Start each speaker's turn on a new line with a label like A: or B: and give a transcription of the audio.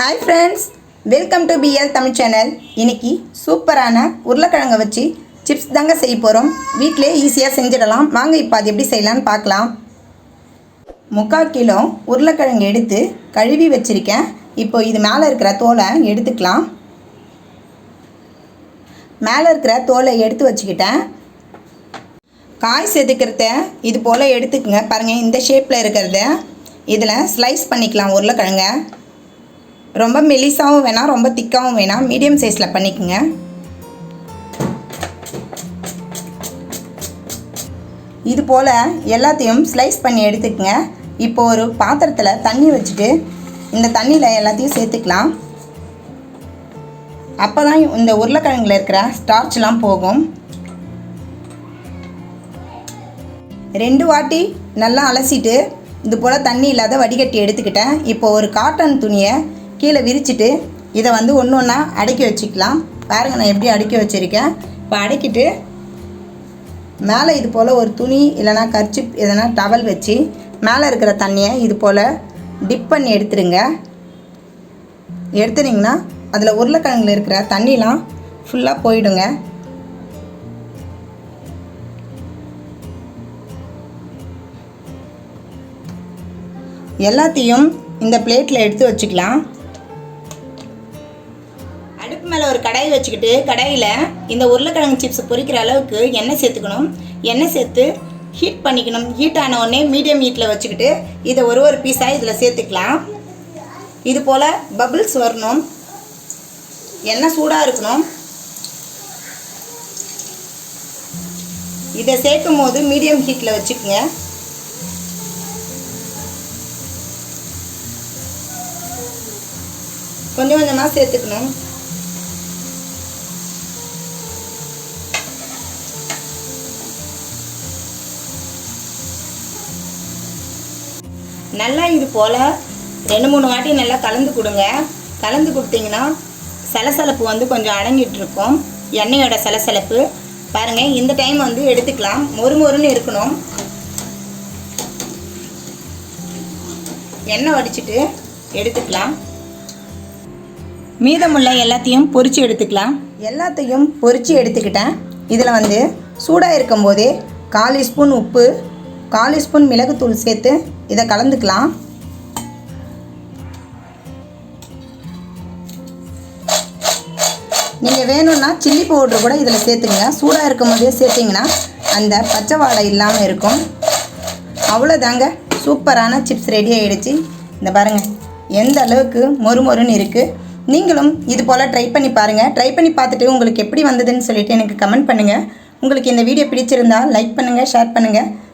A: Hi friends welcome to BL Tamil channel இன்னைக்கு சூப்பரான உருளைக்கிழங்கை வச்சு சிப்ஸ் தாங்க செய்ய போகிறோம் வீட்டிலே ஈஸியாக செஞ்சிடலாம். வாங்க இப்போ அது எப்படி செய்யலான்னு பார்க்கலாம். முக்கால் கிலோ உருளைக்கிழங்கு எடுத்து கழுவி வச்சுருக்கேன். இப்போ இது மேலே இருக்கிற தோலை எடுத்துக்கலாம். மேலே இருக்கிற தோலை எடுத்து வச்சுக்கிட்டேன். காய் செதுக்கிறத இது போல் எடுத்துக்கங்க. பாருங்கள் இந்த ஷேப்பில் இருக்கிறத. இதில் ஸ்லைஸ் பண்ணிக்கலாம் உருளைக்கிழங்க. ரொம்ப மெலிசாவும் வேணாம் ரொம்ப திக்காகவும் வேணாம். மீடியம் சைஸில் பண்ணிக்கோங்க. இது போல் எல்லாத்தையும் ஸ்லைஸ் பண்ணி எடுத்துக்கங்க. இப்போ ஒரு பாத்திரத்தில் தண்ணி வச்சுட்டு இந்த தண்ணியில் எல்லாத்தையும் சேர்த்துக்கலாம். அப்போ தான் இந்த உருளைக்கிழங்குல இருக்கிற ஸ்டார்ச்லாம் போகும். ரெண்டு வாட்டி நல்லா அலசிட்டு இது போல் தண்ணி இல்லாத வடிகட்டி எடுத்துக்கிட்டேன். இப்போ ஒரு காட்டன் துணியை கீழே விரிச்சிட்டு இதை வந்து ஒன்று ஒன்றா அடக்கி வச்சுக்கலாம். பாருங்க நான் எப்படி அடக்கி வச்சுருக்கேன். இப்போ அடக்கிட்டு மேலே இது போல் ஒரு துணி இல்லைனா கர்ச்சிப் எதனா டவல் வச்சு மேலே இருக்கிற தண்ணியை இது போல் டிப் பண்ணி எடுத்துருங்க. எடுத்துனிங்கன்னா அதில் உருளைக்கிழங்குல இருக்கிற தண்ணிலாம் ஃபுல்லாக போயிடுங்க. எல்லாத்தையும் இந்த பிளேட்டில் எடுத்து வச்சுக்கலாம். அடுப்பு மேலே ஒரு கடாய் வச்சுக்கிட்டு கடாயில் இந்த உருளைக்கிழங்கு சிப்ஸ் பொரிக்கிற அளவுக்கு எண்ணெய் சேர்த்துக்கணும். எண்ணெய் சேர்த்து ஹீட் பண்ணிக்கணும். ஹீட் ஆன உடனே மீடியம் ஹீட்டில் வச்சுக்கிட்டு இதை ஒரு ஒரு பீஸாக இதில் சேர்த்துக்கலாம். இது போல் பபிள்ஸ் வரணும். எண்ணெய் சூடாக இருக்கணும். இதை சேர்க்கும் போது மீடியம் ஹீட்டில் வச்சுக்கோங்க. கொஞ்சம் கொஞ்சமாக சேர்த்துக்கணும். நல்லா இது போல் ரெண்டு மூணு வாட்டி நல்லா கலந்து கொடுங்க. கலந்து கொடுத்தீங்கன்னா சலசலப்பு வந்து கொஞ்சம் அடங்கிட்டுருக்கும். எண்ணெயோட சலசலப்பு. பாருங்கள் இந்த டைம் வந்து எடுத்துக்கலாம். மொறு மொறுன்னு இருக்கணும். எண்ணெய் வடிச்சிட்டு எடுத்துக்கலாம். மீதமுள்ள எல்லாத்தையும் பொரித்து எடுத்துக்கலாம். எல்லாத்தையும் பொரித்து எடுத்துக்கிட்டேன். இதில் வந்து சூடாக இருக்கும்போதே கால் ஸ்பூன் உப்பு காலி ஸ்பூன் மிளகுத்தூள் சேர்த்து இதை கலந்துக்கலாம். நீங்கள் வேணும்னா சில்லி பவுட்ரு கூட இதில் சேர்த்துங்க சூடாக இருக்கும் போதே சேர்த்திங்கன்னா அந்த பச்சை வாடை இல்லாமல் இருக்கும். அவ்வளோதாங்க. சூப்பரான சிப்ஸ் ரெடி ஆகிடுச்சு இந்த பாருங்கள் எந்த அளவுக்கு மொறு மொறுன்னு இருக்குது நீங்களும் இது போல் ட்ரை பண்ணி பாருங்கள் ட்ரை பண்ணி பார்த்துட்டு உங்களுக்கு எப்படி வந்ததுன்னு சொல்லிவிட்டு எனக்கு கமெண்ட் பண்ணுங்கள் உங்களுக்கு இந்த வீடியோ பிடிச்சிருந்தால் லைக் பண்ணுங்கள் ஷேர் பண்ணுங்கள்